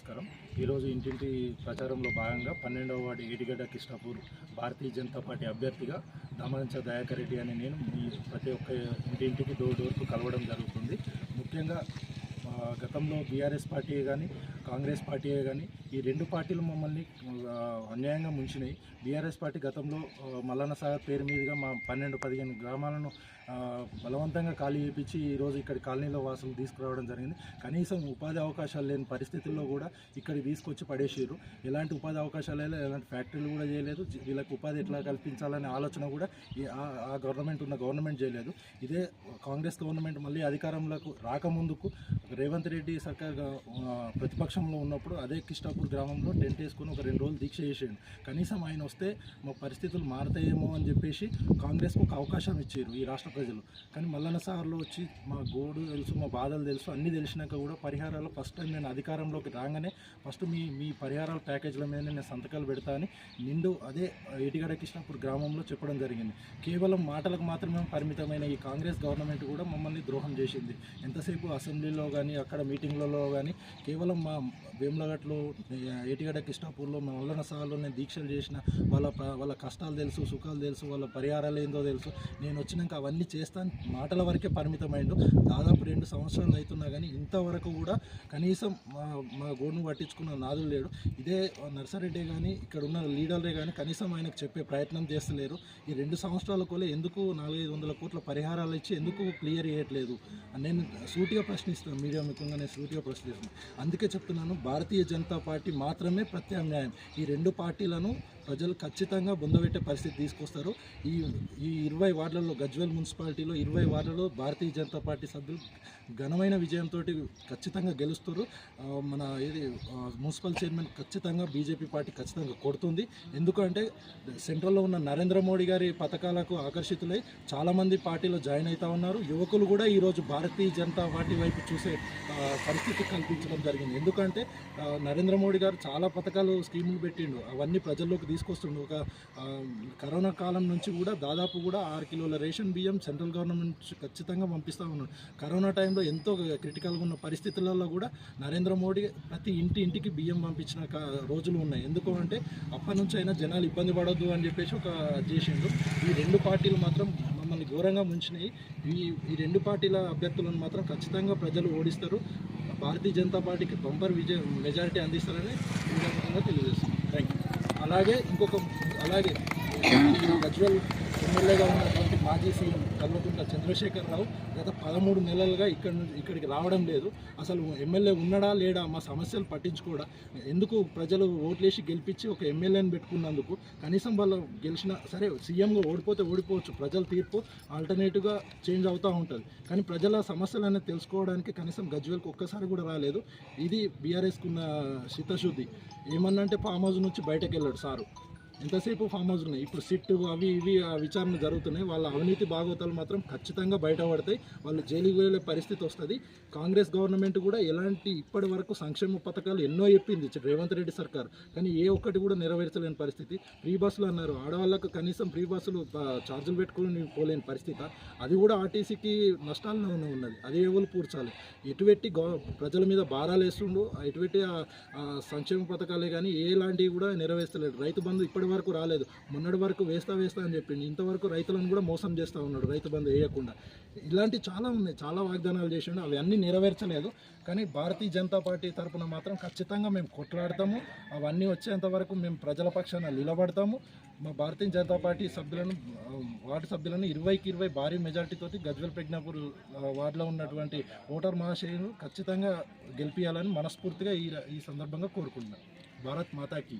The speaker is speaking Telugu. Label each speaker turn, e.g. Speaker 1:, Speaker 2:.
Speaker 1: నమస్కారం. ఈరోజు ఇంటింటి ప్రచారంలో భాగంగా పన్నెండవ వార్డు ఏటిగడ్డ కృష్ణపూర్ భారతీయ జనతా పార్టీ అభ్యర్థిగా దమనంచ దయాకర్ రెడ్డి అని నేను మీ ప్రతి ఒక్క ఇంటింటికి డోర్ డోర్కు కలవడం జరుగుతుంది. ముఖ్యంగా గతంలో బీఆర్ఎస్ పార్టీయే కానీ కాంగ్రెస్ పార్టీయే కానీ ఈ రెండు పార్టీలు మమ్మల్ని అన్యాయంగా ముంచినాయి. బీఆర్ఎస్ పార్టీ గతంలో మల్లన్న సాగర్ పేరు మీదుగా మా పన్నెండు పదిహేను గ్రామాలను బలవంతంగా ఖాళీ చేయించి ఈరోజు ఇక్కడ కాలనీలో వాసులు తీసుకురావడం జరిగింది. కనీసం ఉపాధి అవకాశాలు లేని పరిస్థితుల్లో కూడా ఇక్కడ తీసుకొచ్చి పడేసారు ఎలాంటి ఉపాధి అవకాశాలు లేదు ఎలాంటి ఫ్యాక్టరీలు కూడా చేయలేదు. వీళ్ళకి ఉపాధి ఎట్లా కల్పించాలనే ఆలోచన కూడా ఆ- గవర్నమెంట్ ఉన్న గవర్నమెంట్ చేయలేదు. ఇదే కాంగ్రెస్ గవర్నమెంట్ మళ్ళీ అధికారంలోకి రాకముందుకు రేవంత్ రెడ్డి సర్కార్ ప్రతిపక్షంలో ఉన్నప్పుడు అదే కిష్టాపూర్ గ్రామంలో టెంట్ వేసుకుని ఒక రెండు రోజులు దీక్ష చేసేయండి కనీసం ఆయన వస్తే మా పరిస్థితులు మారతాయేమో అని చెప్పేసి కాంగ్రెస్కు ఒక అవకాశం ఇచ్చారు ఈ రాష్ట్ర ప్రజలు. కానీ మల్లన్న సార్లు వచ్చి మా గోడు తెలుసు మా బాధలు తెలుసు అన్నీ తెలిసినాక కూడా పరిహారాలు ఫస్ట్ టైం నేను అధికారంలోకి రాగానే ఫస్ట్ మీ మీ పరిహారాల ప్యాకేజీల మీద నేను సంతకాలు పెడతా అని నిండు అదే ఏటిగడ కృష్ణాపూర్ గ్రామంలో చెప్పడం జరిగింది. కేవలం మాటలకు మాత్రమే పరిమితమైన ఈ కాంగ్రెస్ గవర్నమెంట్ కూడా మమ్మల్ని ద్రోహం చేసింది. ఎంతసేపు అసెంబ్లీలో కానీ అక్కడ మీటింగ్లలో కానీ కేవలం మా వేములగట్లో ఏటిగడ కృష్ణాపూర్లో మన వల్లన సాగర్లో నేను దీక్షలు చేసిన వాళ్ళ వాళ్ళ కష్టాలు తెలుసు సుఖాలు తెలుసు వాళ్ళ పరిహారాలు ఏందో తెలుసు. నేను వచ్చినాక అవన్నీ చేస్తాను. మాటల వరకే పరిమితమైండు. దాదాపు రెండు సంవత్సరాలు అవుతున్నా కానీ ఇంతవరకు కూడా కనీసం మా మా గోడును పట్టించుకున్న నాదులు లేడు. ఇదే నర్సారెడ్డి కానీ ఇక్కడ ఉన్న లీడర్లే కానీ కనీసం ఆయనకు చెప్పే ప్రయత్నం చేస్తలేరు. ఈ రెండు సంవత్సరాల కోలే ఎందుకు నాలుగైదు వందల కోట్ల పరిహారాలు ఇచ్చి ఎందుకు క్లియర్ చేయట్లేదు? నేను సూటిగా ప్రశ్నిస్తాను. మీడియా ముఖ్యంగా నేను సూటిగా ప్రశ్నిస్తున్నాను అందుకే చెప్తున్నాను భారతీయ జనతా పార్టీ మాత్రమే ప్రత్యామ్నాయం. ఈ రెండు పార్టీలను ప్రజలు ఖచ్చితంగా బొందబెట్టే పరిస్థితి తీసుకొస్తారు. ఈ ఈ ఇరవై వార్డులలో గజ్వెల్ మున్సిపాలిటీలో ఇరవై వార్డులలో భారతీయ జనతా పార్టీ సభ్యులు ఘనమైన విజయంతో ఖచ్చితంగా గెలుస్తారు. మన ఇది మున్సిపల్ చైర్మన్ ఖచ్చితంగా బీజేపీ పార్టీ ఖచ్చితంగా కొడుతుంది. ఎందుకంటే సెంట్రల్లో ఉన్న నరేంద్ర మోడీ గారి పథకాలకు ఆకర్షితులై చాలామంది పార్టీలో జాయిన్ అవుతా ఉన్నారు. యువకులు కూడా ఈరోజు భారతీయ జనతా పార్టీ వైపు చూసే పరిస్థితి కల్పించడం జరిగింది. ఎందుకంటే నరేంద్ర మోడీ గారు చాలా పథకాలు స్కీములు పెట్టిండు. అవన్నీ ప్రజల్లోకి తీసుకొస్తుండు. ఒక కరోనా కాలం నుంచి కూడా దాదాపు కూడా ఆరు కిలోల రేషన్ బియ్యం సెంట్రల్ గవర్నమెంట్ నుంచి ఖచ్చితంగా పంపిస్తూ ఉన్నాడు. కరోనా టైంలో ఎంతో క్రిటికల్గా ఉన్న పరిస్థితులలో కూడా నరేంద్ర మోడీ ప్రతి ఇంటి ఇంటికి బియ్యం పంపించిన కా- రోజులు ఉన్నాయి. ఎందుకు అంటే అప్పటి నుంచి అయినా జనాలు ఇబ్బంది పడొద్దు అని చెప్పేసి ఒక చేసిండు. ఈ రెండు పార్టీలు మాత్రం మమ్మల్ని ఘోరంగా ముంచినాయి. ఈ ఈ రెండు పార్టీల అభ్యర్థులను మాత్రం ఖచ్చితంగా ప్రజలు ఓడిస్తారు. భారతీయ జనతా పార్టీకి బంపర్ విజయ మెజారిటీ అందిస్తారని యూ అలాగే ఇంకొక అలాగే గజ్వల్ ఎమ్మెల్యేగా ఉన్నటువంటి మాజీ సీఎం కల్వకుంట్ల చంద్రశేఖర్ రావు గత పదమూడు నెలలుగా ఇక్కడ ఇక్కడికి రావడం లేదు అసలు ఎమ్మెల్యే ఉన్నాడా లేడా మా సమస్యలు పట్టించుకోడా ఎందుకు ప్రజలు ఓట్లేసి గెలిపించి ఒక ఎమ్మెల్యేని పెట్టుకున్నందుకు కనీసం వాళ్ళు గెలిచిన సరే సీఎంగా ఓడిపోతే ఓడిపోవచ్చు ప్రజల తీర్పు ఆల్టర్నేటివ్గా చేంజ్ అవుతూ ఉంటుంది కానీ ప్రజల సమస్యలు అనేది తెలుసుకోవడానికి కనీసం గజ్వేల్కి ఒక్కసారి కూడా రాలేదు. ఇది బీఆర్ఎస్కున్న ఉన్న ఏమన్నా అంటే ఫామ్ హౌస్ నుంచి బయటకు వెళ్ళాడు సారు ఎంతసేపు ఫామ్ హౌస్ ఉన్నాయి? ఇప్పుడు సిట్ అవి ఇవి ఆ విచారణ జరుగుతున్నాయి. వాళ్ళ అవినీతి భాగవతాలు మాత్రం ఖచ్చితంగా బయటపడతాయి. వాళ్ళు జైలుకి వెళ్ళే పరిస్థితి వస్తుంది. కాంగ్రెస్ గవర్నమెంట్ కూడా ఎలాంటి ఇప్పటి వరకు సంక్షేమ పథకాలు ఎన్నో చెప్పింది రేవంత్ రెడ్డి సర్కార్. కానీ ఏ ఒక్కటి కూడా నెరవేర్చలేని పరిస్థితి. ఫ్రీ బస్సులు అన్నారు. ఆడవాళ్ళకు కనీసం ఫ్రీ బస్సులు ఛార్జీలు పెట్టుకొని పోలేని పరిస్థితి. అది కూడా ఆర్టీసీకి నష్టాలను ఉన్నది. అది ఎవరు పూడ్చాలి? ఎటువెట్టి ప్రజల మీద భారాలు వేస్తుండో ఎటువంటి సంక్షేమ పథకాలే కానీ ఎలాంటివి కూడా నెరవేర్చలేదు. రైతు బంధు ఇప్పటి వరకు రాలేదు. మొన్నటి వరకు వేస్తా వేస్తా అని చెప్పింది ఇంతవరకు రైతులను కూడా మోసం చేస్తూ ఉన్నాడు రైతు బంధు వేయకుండా. ఇలాంటి చాలా ఉన్నాయి. చాలా వాగ్దానాలు చేసిండు. అవి అన్నీ నెరవేర్చలేదు. కానీ భారతీయ జనతా పార్టీ తరఫున మాత్రం ఖచ్చితంగా మేము కొట్లాడతాము. అవన్నీ వచ్చేంత వరకు మేము ప్రజల పక్షాన నిలబడతాము. మా భారతీయ జనతా పార్టీ సభ్యులను వార్డు సభ్యులను ఇరవైకి ఇరవై భారీ మెజార్టీతోటి గజ్వెల్ ప్రజ్ఞాపూర్ వార్డులో ఉన్నటువంటి ఓటర్ మహాశయులు ఖచ్చితంగా గెలిపించాలని మనస్ఫూర్తిగా ఈ ఈ సందర్భంగా కోరుకుంటున్నాను. భారత్ మాతాకి.